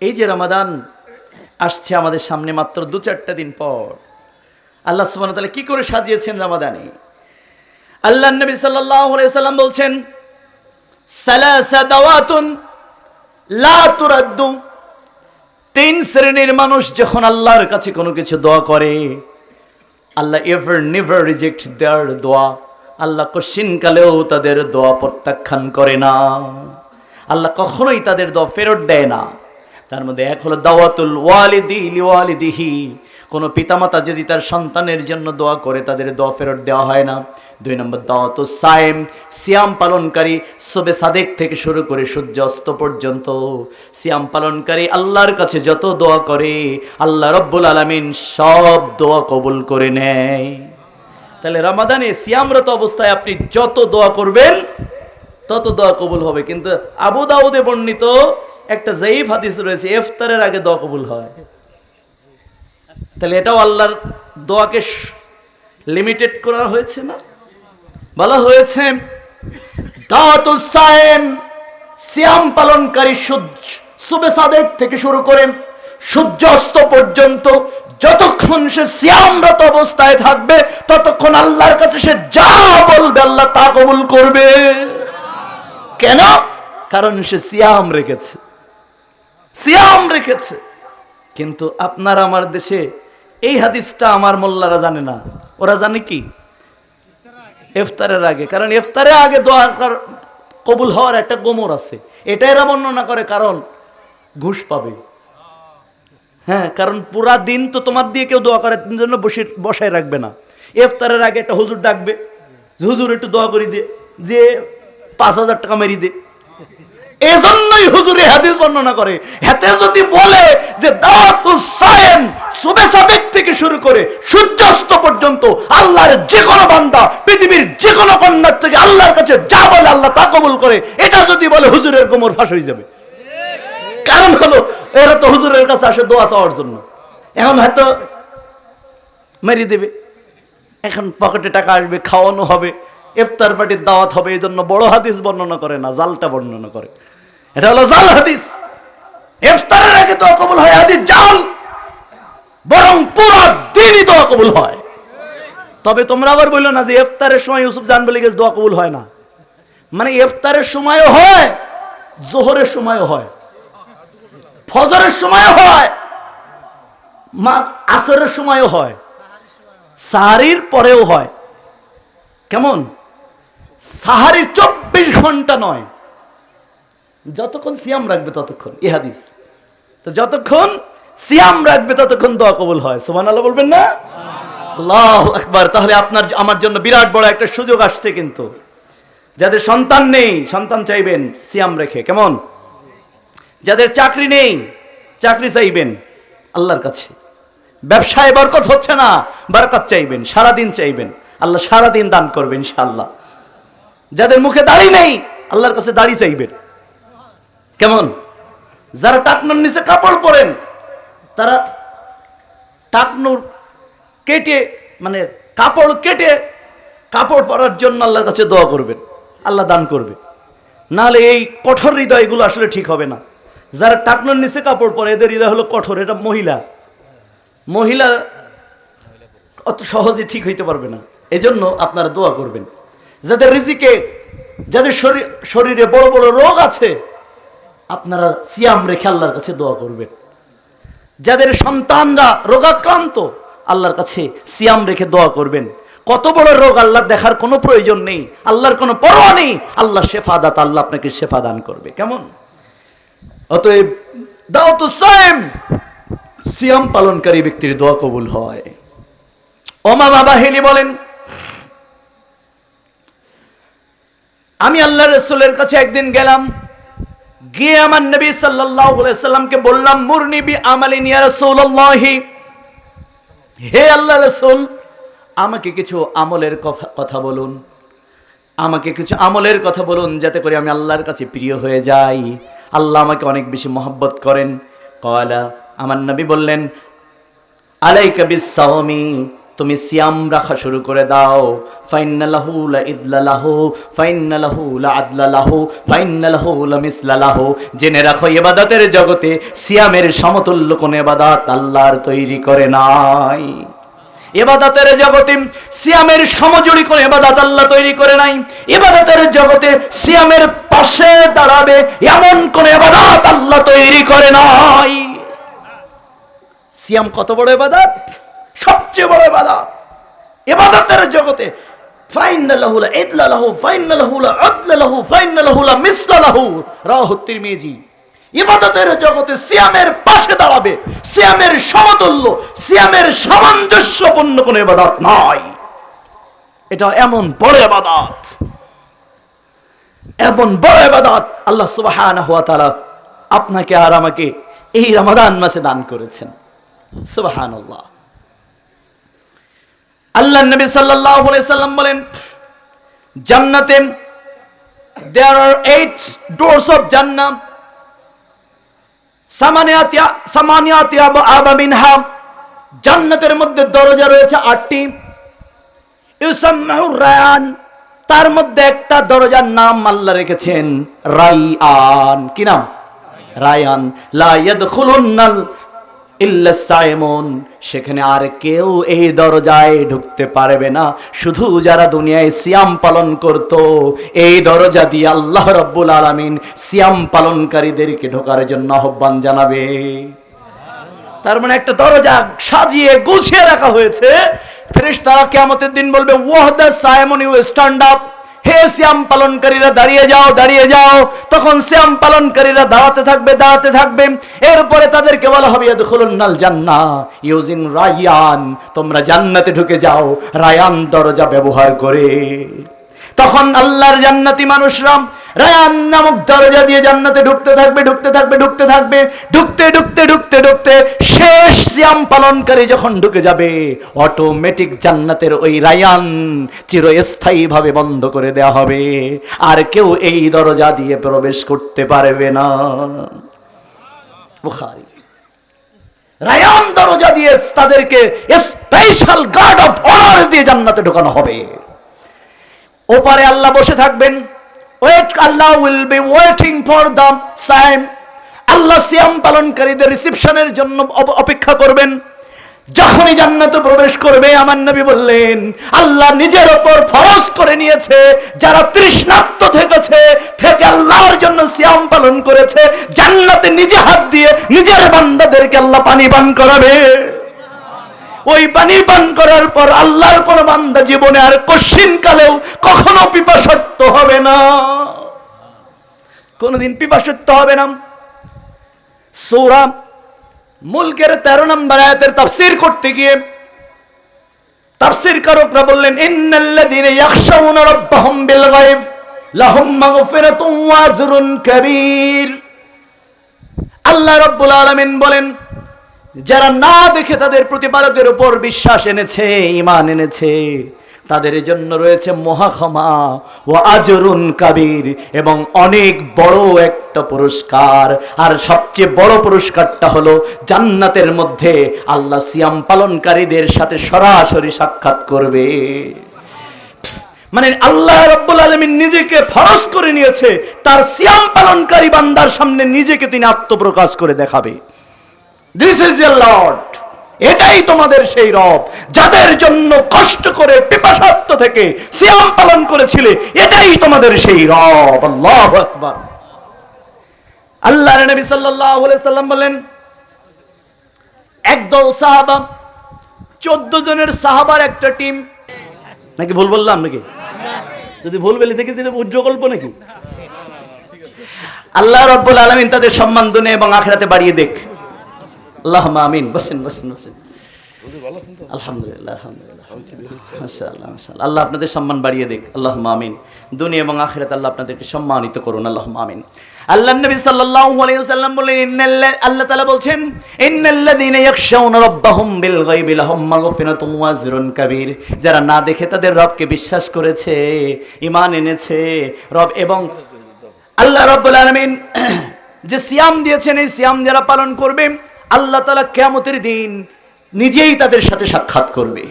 এই যে রমাদান আসছে আমাদের সামনে মাত্র দু চারটা দিন পর, আল্লাহ সুবহানাহু ওয়া তাআলা কি করে সাজিয়েছেন রামাদানে? আল্লাহ নবী সাল্লাম বলছেন তিন শ্রেণির মানুষ যখন আল্লাহর কাছে কোনো কিছু দোয়া করে, Allah ever never reject their দোয়া। আল্লাহ কশিনকালেও তাদের দোয়া প্রত্যাখ্যান করে না। আল্লাহ কখনোই তাদের দোয়া ফেরত দেয় না। তার মধ্যে এক হলো দাওয়াতুল ওয়ালিদি লিওয়ালিদিহি কোনো পিতামাতা যদি তার সন্তানের জন্য দোয়া করে, তাদের দোয়া ফেরত দেওয়া হয় না। দুই নম্বর দাওয়াত সায়েম, সিয়াম পালনকারী সবে সাদেক থেকে শুরু করে সূর্য অস্ত পর্যন্ত। সিয়াম পালনকারী আল্লাহর কাছে যত দোয়া করে, আল্লাহ রব্বুল আলামিন সব দোয়া কবুল করে নেয়। তাহলে রমাদানে সিয়ামরত অবস্থায় আপনি যত দোয়া করবেন, তত দোয়া কবুল হবে। কিন্তু আবু দাউদে বর্ণিত একটা জাইফ হাদিস রয়েছে, ইফতারের আগে দোয়া কবুল হয়। তাহলে এটাও আল্লাহর দোয়াকে লিমিটেড করা হয়েছে না? বলা হয়েছে সিয়াম পালনকারী সূর্য সুবে সাদেক থেকে শুরু করে সূর্যাস্ত পর্যন্ত যতক্ষণ সে সিয়ামরত অবস্থায় থাকবে, ততক্ষণ আল্লাহর কাছে সে যা বলবে আল্লাহ তা কবুল করবে। কেন? কারণ সে সিয়াম রেখেছে। সিয়াম রেখেছে। কিন্তু আপনার আমার দেশে এই হাদিসটা আমার মোল্লারা জানে না। ওরা জানে কি? এফতারের আগে। কারণ ইফতারের আগে দোয়া কবুল হওয়ার একটা গোমর আছে। এটা এরা বর্ণনা করে, কারণ ঘুষ পাবে। হ্যাঁ কারণ পুরা দিন তো তোমার দিয়ে কেউ দোয়া করার জন্য বসে, বসায় রাখবে না। এফতারের আগে একটা হুজুর ডাকবে, হুজুর একটু দোয়া করে দিয়ে যে পাঁচ হাজার টাকা মেরি দে। এজন্যই হুজুরে হাদিস বর্ণনা করে। হাতে যদি বলে যে দাওয়াতুস সায়েম সুবে সাদেক থেকে শুরু করে সূর্যাস্ত পর্যন্ত আল্লাহর যে কোনো বান্দা, পৃথিবীর যে কোনো কন্যার থেকে আল্লাহর কাছে যা বলে আল্লাহ তা কবুল করে, এটা যদি বলে হুজুরের কোমর ফাঁস হয়ে যাবে। কারণ হলো, এরা তো হুজুরের কাছে আসে দোয়া চাওয়ার জন্য। এখন হয়তো মেরে দেবে। এখন পকেটে টাকা আসবে, খাওয়ানো হবে, ইফতার পার্টির দাওয়াত হবে এই জন্য বড় হাদিস বর্ণনা করে না, জালটা বর্ণনা করে। এটা হলো জাল হাদিস। ইফতারের আগে দোয়া কবুল হয় হাদিস জাল, বরং পুরো দিনই দোয়া কবুল হয়। তবে তোমরা আবার বলল না যে ইফতারের সময় ইউসুফ জান বলে গেছে দোয়া কবুল হয় না। মানে ইফতারের সময়ও হয়, জোহরের সময়ও হয়, ফজরের সময়ও হয়, মা আসরের সময়ও হয়, সাহারির পরেও হয়। কেমন? সাহারির চব্বিশ ঘণ্টা নয়। যতক্ষণ সিয়াম রাখবে ততক্ষণ ইহাদিস তো যতক্ষণ সিয়াম রাখবে ততক্ষণ দোয়া কবুল হয়। সুমান আল্লাহ বলবেন না? আল্লাহ একবার তাহলে আপনার আমার জন্য বিরাট বড় একটা সুযোগ আসছে কিন্তু। যাদের সন্তান নেই, সন্তান চাইবেন সিয়াম রেখে। কেমন? যাদের চাকরি নেই, চাকরি চাইবেন আল্লাহর কাছে। ব্যবসায় বরকত হচ্ছে না, বরকত চাইবেন, সারাদিন চাইবেন। আল্লাহ সারাদিন দান করবেন ইনশাআল্লাহ। যাদের মুখে দাড়ি নেই, আল্লাহর কাছে দাড়ি চাইবেন। কেমন? যারা টাকনুর নিচে কাপড় পরেন, তারা টাকনুর কেটে মানে কাপড় কেটে কাপড় পরার জন্য আল্লাহর কাছে দোয়া করবেন, আল্লাহ দান করবে। নাহলে এই কঠোর হৃদয়গুলো আসলে ঠিক হবে না। যারা টাকনুর নিচে কাপড় পরে, এদের হৃদয় হলো কঠোর, এটা মহিলা। মহিলা অত সহজে ঠিক হইতে পারবে না। এজন্য আপনারা দোয়া করবেন। যাদের রিজিকে, যাদের শরীর, শরীরে বড় বড় রোগ আছে আপনারা সিয়াম রেখে আল্লাহর কাছে দোয়া করবেন। যাদের সন্তানরা রোগাক্রান্ত, আল্লাহর কাছে সিয়াম রেখে দোয়া করবেন। কত বড় রোগ আল্লাহর দেখার কোনো প্রয়োজন নেই, আল্লাহর কোনো পরোয়া নেই, আল্লাহ শেফা দাত, আল্লাহ আপনাকে শেফা দান করবে। কেমন? অতএব দাও তো সায়েম। সিয়াম পালনকারী ব্যক্তির দোয়া কবুল হয়। ওমা বাবা হেলি বলেন, আমি আল্লাহ রসুলের কাছে একদিন গেলাম গিয়ে আমার নবী সাল্লামকে বললাম, মুরনি বি আমালিন ইয়া রাসূলুল্লাহি। হে আল্লাহ রসুল, আমাকে কিছু আমলের কথা- বলুন। আমাকে কিছু আমলের কথা বলুন যাতে করে আমি আল্লাহর কাছে প্রিয় হয়ে যাই। আল্লাহ আমাকে অনেক বেশি মহব্বত করেন। কয়লা আমার নবী বললেন, আলাইকা বিসাওমি তুমি সিয়াম রাখা শুরু করে দাও। জেনে রাখো জগতে সিয়ামের সমতুল্য কোন আল্লাহর তৈরি করে নাই। এবাদাতের জগতে সিয়ামের সমজুড়ি করে এবাদাত আল্লাহ তৈরি করে নাই। এবাদাতের জগতে সিয়ামের পাশে দাঁড়াবে এমন কোন এবাদাত আল্লাহ তৈরি করে নাই। সিয়াম কত বড় এবাদাত সবচেয়ে বড় এবাদাত এবাদাতের জগতে জগতে সিয়ামের সামঞ্জস্যপূর্ণ নয়। এটা এমন বড় এমন বড় আল্লাহ আপনাকে আর আমাকে এই রমাদান মাসে দান করেছেন। সুবহানাল্লাহ। আল্লাহ নবী সাল্লাল্লাহু আলাইহি সাল্লাম বলেন, জান্নাতে there are eight doors of জান্নাহ সামানিয়াতিয়া সামানিয়াতিয়া আবা মিনহা, জান্নাতের মধ্যে দরজা রয়েছে আটটি রায়ান, তার মধ্যে একটা দরজার নাম আল্লাহ রেখেছেন, রাইয়ান, কি নাম? রায়ান। লা ইল্লা সাইমুন, সেখানে আর কেউ এই দরজায় ঢুকতে পারবে না। শুধু যারা দুনিয়ায় সিয়াম পালন করত, এই দরজা দিয়ে আল্লাহ রব্বুল আলামিন সিয়াম পালনকারীদেরকে ঢোকার জন্য আহ্বান জানাবে। তার মানে একটা দরজা সাজিয়ে গুছিয়ে রাখা হয়েছে। ফেরেশতারা কিয়ামতের দিন বলবে, ওয়াহদা সাইমন ইউ স্ট্যান্ড আপ হে শ্যাম পালনকারীরা দাঁড়িয়ে যাও দাঁড়িয়ে যাও। তখন শ্যাম পালনকারীরা দাঁড়াতে থাকবে দাঁড়াতে থাকবে। এরপরে তাদেরকে বলা হবে, ইয়াদখুলুন্নাল জান্না ইউজিং রায়ান তোমরা জান্নাতে ঢুকে যাও, রায়ান দরজা ব্যবহার করে। তখন আল্লাহর জান্নাতি মানুষরা রায়ান নামক দরজা দিয়ে জান্নাতে ঢুকতে থাকবে ঢুকতে থাকবে ঢুকতে থাকবে, ঢুকতে ঢুকতে ঢুকতে ঢুকতে শেষ সিয়াম পালনকারী যখন ঢুকে যাবে অটোমেটিক জান্নাতের ওই রায়ান চিরস্থায়ী ভাবে বন্ধ করে দেওয়া হবে। আর কেউ এই দরজা দিয়ে প্রবেশ করতে পারবে না। বুখারী। রায়ান দরজা দিয়ে তাদেরকে স্পেশাল গার্ড অফ অনার দিয়ে জান্নাতে ঢোকানো হবে। ওপারে আল্লাহ বসে থাকবেন। Wait Allah will be waiting for the Saim আল্লাহ সিয়াম পালনকারীদের রিসেপশনের জন্য অপেক্ষা করবেন। যখনই জান্নাতে প্রবেশ করবে, আমার নবী বললেন, আল্লাহ নিজের ওপর ফরজ করে নিয়েছে। যারা তৃষ্ণার্ত থেকেছে, থেকে আল্লাহর জন্য সিয়াম পালন করেছে, জান্নাতে নিজে হাত দিয়ে নিজের বান্দাদেরকে আল্লাহ পানি পান করাবে। ওই পানি পান করার পর আল্লাহর কোন বান্দা জীবনে আর কশিন কালেও কখনো পিপাসত্ব হবে না। কোনদিন পিপাসত্ব হবে না। সূরা মুলকের তেরো নম্বর আয়াতের তাফসীর করতে গিয়ে তাফসির কারকরা বললেন, ইন্নাল্লাযীনা ইয়াখশাউনা রাব্বাহুম বিল গায়ব, লাহুম মাগফিরাতুন ওয়া আজরুন কাবীর। আল্লাহ রাব্বুল আলামিন বলেন যারা না দেখে তাদের প্রতিপালকের উপর বিশ্বাস এনেছে ইমান এনেছে, তাদের জন্য রয়েছে মহাক্ষমা ও আজরুন কাবির এবং অনেক বড় একটা পুরস্কার। আর সবচেয়ে বড় পুরস্কারটা হলো জান্নাতের মধ্যে আল্লাহ সিয়াম পালনকারীদের সাথে সরাসরি সাক্ষাৎ করবে। মানে আল্লাহ রব্বুল আলমিন নিজেকে ফরজ করে নিয়েছে, তার সিয়াম পালনকারী বান্দার সামনে নিজেকে তিনি আত্মপ্রকাশ করে দেখাবে। দিস ইজ এ লর্ড এটাই তোমাদের সেই রব, যাদের জন্য কষ্ট করে, পিপাসার্থ থেকে সিয়াম পালন করেছিলে, এটাই তোমাদের সেই রব। আল্লাহ আকবার। আল্লাহ নবী সাল্লাল্লাহু আলাইহি সাল্লাম বলেন, একদল সাহাবা, চোদ্দ জনের সাহাবার একটা টিম। নাকি ভুল বললাম নাকি? যদি ভুল বলি থেকে দিলে উজ্জ্বকল্প নাকি? আল্লাহ রব্বুল আলমিন তাদের সম্মান দুনে এবং আখেরাতে বাড়িয়ে দেখ আল্লাহ আমিন বসেন বসেন বসেন। আলহামদুলিল্লাহ আলহামদুলিল্লাহ। আল্লাহ আপনাদের সম্মান বাড়িয়ে আল্লাহ আমিন। দুনিয়া এবং আখিরাত আল্লাহ আপনাদেরকে সম্মানিত করুন। আল্লাহ আমিন। আল্লাহ নবী সাল্লাল্লাহু আলাইহি ওয়াসাল্লাম বলেন ইন্নাল্লা আল্লাহ তাআলা বলছেন ইন্নাল্লাযীনা ইয়াখশাউনা রাব্বাহুম বিল গায়বি লাহুম মাগফিরাতুন ওয়া আজরুন কাবীর। যারা না দেখে তাদের রবকে বিশ্বাস করেছে ঈমান এনেছে রব এবং আল্লাহ রব্বুল আলামিন যে সিয়াম দিয়েছেন এই সিয়াম যারা পালন করবে আল্লাহ তালা কেমতের দিন নিজেই তাদের সাথে সাক্ষাৎ করবে।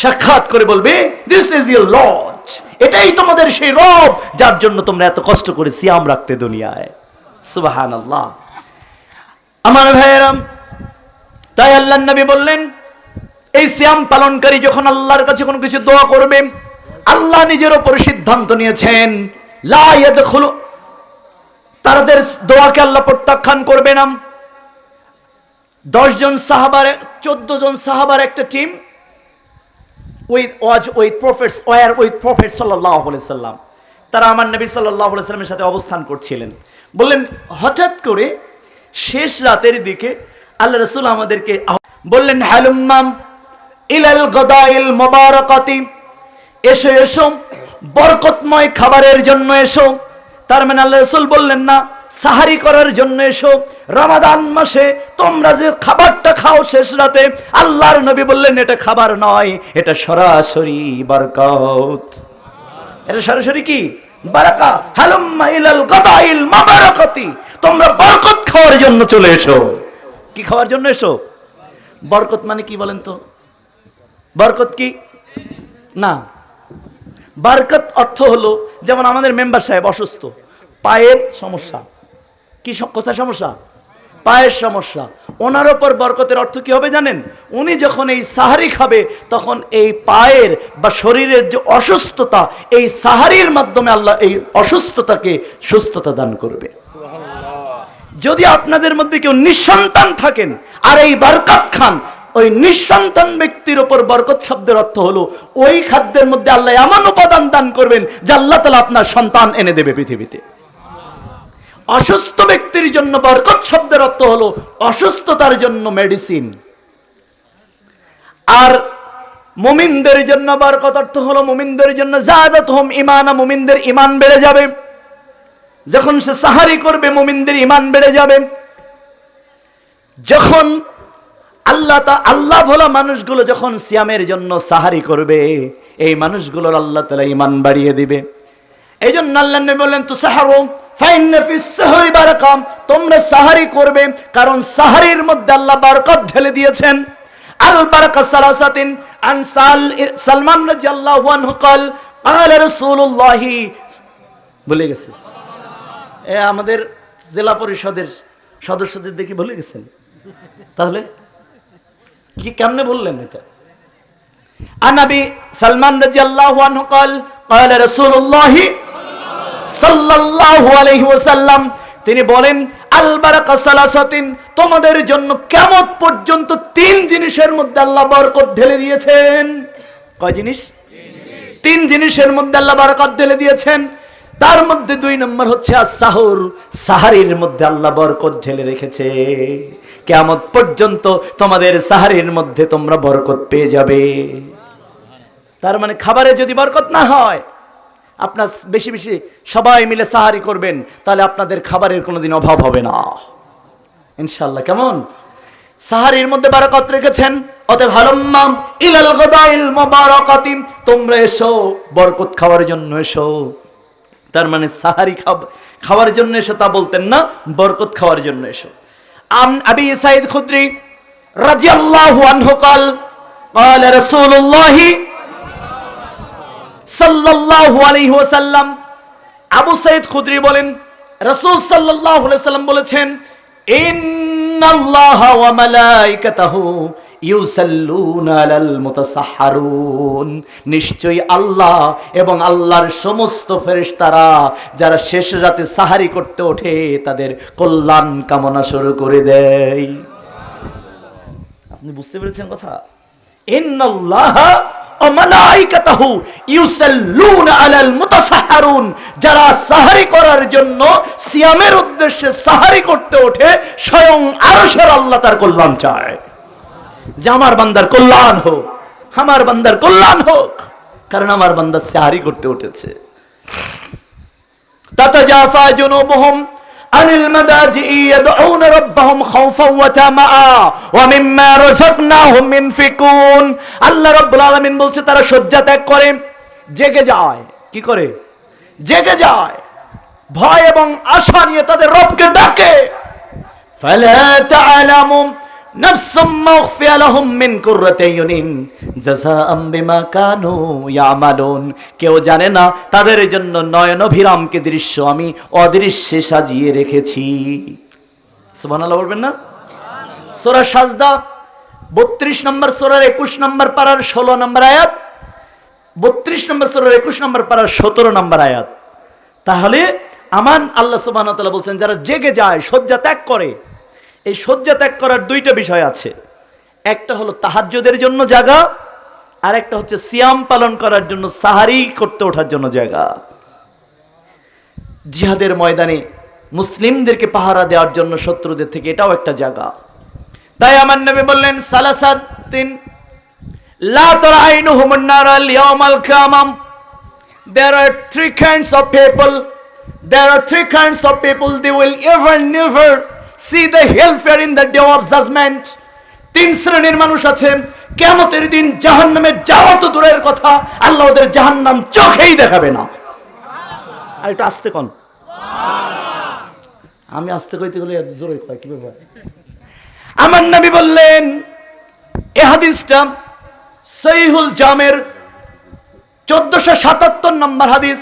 সাক্ষাৎ করে বলবে দিস ইজ ইউর লর্ড এটাই তোমাদের সেই রব, যার জন্য তোমরা এত কষ্ট করে সিয়াম রাখতে দুনিয়ায়। সুবাহান আল্লাহ আমার ভাইয়েরাম, তাই আল্লাহ নবী বললেন, এই সিয়াম পালনকারী যখন আল্লাহর কাছে কোনো কিছু দোয়া করবে, আল্লাহ নিজের ওপর সিদ্ধান্ত নিয়েছেন, লা ইয়াদখুলু তাদের দোয়াকে আল্লাহ প্রত্যাখ্যান করবে না। দশ জন সাহাবার চোদ্দ জন সাহাবার একটা team with was with prophet's war with prophet সাল্লাহ সাল্লাম। তারা আমার নবী সাল্লাহ সাল্লামের সাথে অবস্থান করছিলেন। বললেন, হঠাৎ করে শেষ রাতের দিকে আল্লাহ রসুল আমাদেরকে বললেন হ্যালুম্মাম ইলাল গদাইল মোবারকাতি, এসো এসো, বরকতময় খাবারের জন্য এসো। তার মানে আল্লাহ রসুল বললেন, না সাহারি করার জন্য এসো। রমাদান মাসে তোমরা যে খাবারটা খাও শেষ রাতে, আল্লাহর নবী বললেন, এটা খাবার নয়, এটা সরাসরি বরকত। এটা সরাসরি কি? বারাকা হালুম্মা ইলাল গদাইল মাবারাকাতি। তোমরা বরকত খাওয়ার জন্য চলে এসো। কি খাওয়ার জন্য এসো? বরকত মানে কি বলেন তো? বরকত কি? না। বারকত অর্থ হলো, যেমন আমাদের মেম্বার সাহেব অসুস্থ, পায়ের সমস্যা। কি কোথায় সমস্যা? পায়ের সমস্যা। ওনার ওপর বরকতের অর্থ কি হবে জানেন? উনি যখন এই সাহারি খাবে তখন এই পায়ের বা শরীরের যে অসুস্থতা এই সাহারির মাধ্যমে আল্লাহ এই অসুস্থতাকে সুস্থতা দান করবে। যদি আপনাদের মধ্যে কেউ নিঃসন্তান থাকেন আর এই বরকত খান ওই নিঃসন্তান ব্যক্তির ওপর বরকত শব্দের অর্থ হলো ওই খাদ্যের মধ্যে আল্লাহ এমন উপাদান দান করবেন যে আল্লাহ তালা আপনার সন্তান এনে দেবে পৃথিবীতে। অসুস্থ ব্যক্তির জন্য বরকত শব্দের অর্থ হলো অসুস্থতার জন্য মেডিসিন আর মুমিনদের জন্য বরকত অর্থ হলো মুমিনদের জন্য জাদাত হোম ইমানা মুমিনদের ইমান বেড়ে যাবে। যখন সে সাহারি করবে, মুমিনদের ইমান বেড়ে যাবে। যখন আল্লাহ তা আল্লাহ ভোলা মানুষগুলো যখন সিয়ামের জন্য সাহারি করবে, এই মানুষগুলোর আল্লাহ তালা ইমান বাড়িয়ে দিবে। এই জন্য আল্লাহ বললেন তো সাহারো তোমরা সাহারি করবে কারণ সাহারির মধ্যে আল্লাহ বারকত ঢেলে দিয়েছেন আল বারাকা সালাসাতিন আন সাল সালমান রাদিয়াল্লাহু আনহু قال قال رسول الله ভুলে গেছে এ আমাদের জেলা পরিষদের সদস্যদের দেখি ভুলে গেছেন তাহলে কি কেমনে বললেন এটা আনাবি সালমান রাদিয়াল্লাহু আনহু قال قال رسول الله সাল্লাল্লাহু আলাইহি ওয়াসাল্লাম, তিনি বলেন আল বারাকা সালাসাতিন, তোমাদের জন্য কিয়ামত পর্যন্ত তিন জিনিসের মধ্যে আল্লাহ বরকত ঢেলে দিয়েছেন। কয় জিনিস? তিন জিনিসের মধ্যে আল্লাহ বারাকাত ঢেলে দিয়েছেন। তার মধ্যে দুই নম্বর হচ্ছে সাহুর সাহারির মধ্যে আল্লাহ বরকত ঢেলে রেখেছে। কেমন পর্যন্ত তোমাদের সাহারির মধ্যে তোমরা বরকত পেয়ে যাবে। তার মানে খাবারে যদি বরকত না হয় আপনার বেশি বেশি সবাই মিলে সাহারি করবেন তাহলে আপনাদের খাবারের কোনোদিন অভাব হবে না ইনশাল্লাহ কেমন সাহারির মধ্যে বারাকত রেখেছেন অতএব হালম্মাম ইলাল গদাইল মুবারাকাতিম তোমরা এসো বরকত খাওয়ার জন্য এসো তার মানে সাহারি খাব খাওয়ার জন্য এসো তা বলতেন না বরকত খাওয়ার জন্য এসো আম আবি সাইদ খুদ্রি রাদিয়াল্লাহু আনহু قال قال رسول الله সাল্লাল্লাহু আলাইহি ওয়াসাল্লাম, আবু সাইদ খুদরি বলেন, রাসূল সাল্লাল্লাহু আলাইহি সাল্লাম বলেছেন, ইন্নাল্লাহা ওয়া মালাইকাতাহু নিশ্চয়ই আল্লাহ এবং আল্লাহর সমস্ত ফেরেশতারা যারা শেষ রাতে সাহারি করতে ওঠে, তাদের কল্যাণ কামনা শুরু করে দেয়। আপনি বুঝতে পেরেছেন কথা? ইন্নাল্লাহা অমালাইকাতাহু ইউসাল্লুন আলাল মুতাসাহারুন। যারা সাহারি করার জন্য সিয়ামের উদ্দেশ্যে সাহারি করতে ওঠে, স্বয়ং আরশের আল্লাহ তার কল্যাণ চায়। যে আমার বান্দার কল্যাণ হোক, আমার বান্দার কল্যাণ হোক, কারণ আমার বান্দা সাহারি করতে উঠেছে। তাতা জাফা জুনুবুহুম عن المضاجع يدعون ربهم خوفا وطمعا ومما رزقناهم ينفقون আল্লাহ রাব্বুল আলামিন বলছে তারা শয্যা ত্যাগ করে জেগে যায় কি করে জেগে যায় ভয় এবং আশা নিয়ে তাদের রবকে ডাকে فلا تعلم কেউ জানে না তাদের জন্য নয়ন অভিরামকে দৃশ্য আমি অদৃশ্যে সাজিয়ে রেখেছি। সুবহানাল্লাহ বলবেন না? সূরা সাজদা 32 নম্বর সূরার 21 নম্বর পারার 16 নম্বর আয়াত 32 নম্বর সূরার 21 নম্বর পারার 17 নম্বর আয়াত। তাহলে আমান আল্লাহ ওয়া বলছেন, যারা জেগে যায়, শয্যা ত্যাগ করে এই শয্যা ত্যাগ করার দুইটা বিষয় আছে। একটা হলো তাহাজ্যদের জন্য জায়গা আর একটা হচ্ছে সিয়াম পালন করার জন্য, সাহারি করতে ওঠার জন্য জায়গা জিহাদের ময়দানে মুসলিমদেরকে পাহারা দেওয়ার জন্য শত্রুদের থেকে এটাও একটা জায়গা তাই আমার নবী বললেন সালাসাদ লা তারা আইনু ইয়াউমাল কিয়ামাম। There are three kinds of people, there are see the hellfire in the day of judgment. তিন শ্রেণির মানুষ আছে। কেমতের দিন জাহান নামে যাওয়া তো দূরের কথা। আল্লাহ ওদের জাহান নাম চোখেই দেখাবে না। আর একটু আসতে কন। আমি আসতে কইতে গেলে জোরে কয়, কি ব্যাপার? আমার নবী বললেন, এ হাদিসটা সহিহুল জামের চোদ্দশো সাতাত্তর নম্বর হাদিস,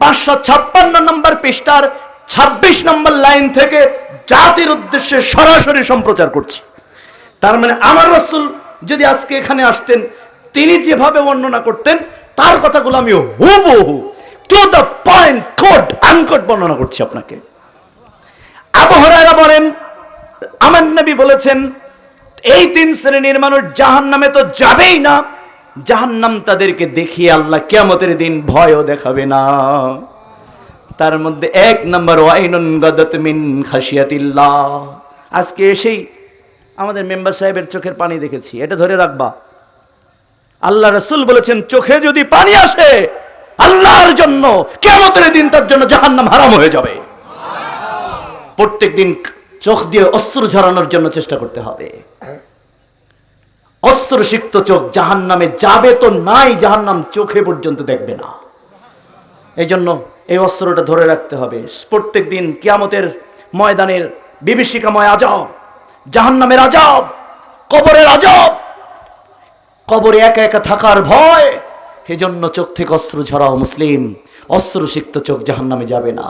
পাঁচশো ছাপ্পান্ন নম্বর পৃষ্ঠার ছাব্বিশ নম্বর লাইন থেকে জাতির উদ্দেশ্যে সরাসরি সম্প্রচার করছি। তার মানে আমার রসুল যদি আজকে এখানে আসতেন, তিনি যেভাবে বর্ণনা করতেন, তার কথাগুলো আমি হুবহু to the point quote unquote বর্ণনা করছি আপনাকে। আবহরারা বলেন, আমার নবী বলেছেন, এই তিন শ্রেণির মানুষ জাহান নামে তো যাবেই না, জাহান্নাম তাদেরকে দেখিয়ে আল্লাহ কিয়ামতের দিন ভয়ও দেখাবে না। তার মধ্যে এক নম্বর, ওয়াইনুন গদত মিন আজকে এসেই আমাদের মেম্বার সাহেবের চোখের পানি দেখেছি, এটা ধরে রাখবা। আল্লাহ রসুল বলেছেন, চোখে যদি পানি আসে, আল্লাহর জন্য কেমতের দিন তার জন্য জাহান্নাম হারাম হয়ে যাবে। প্রত্যেক দিন চোখ দিয়ে অস্ত্র ঝরানোর জন্য চেষ্টা করতে হবে। অস্ত্র সিক্ত চোখ জাহান নামে যাবে তো নাই, জাহান্নাম চোখে পর্যন্ত দেখবে না। এই জন্য এই অস্ত্রটা ধরে রাখতে হবে। প্রত্যেক দিন কিয়ামতের ময়দানের বিভীষিকাময় আজব, জাহান্নামের আজব, কবরের আজব, কবরে একা একা থাকার ভয়, এজন্য চোখ থেকে অস্ত্র ঝরাও মুসলিম অস্ত্র সিক্ত চোখ জাহান্নামে যাবে না।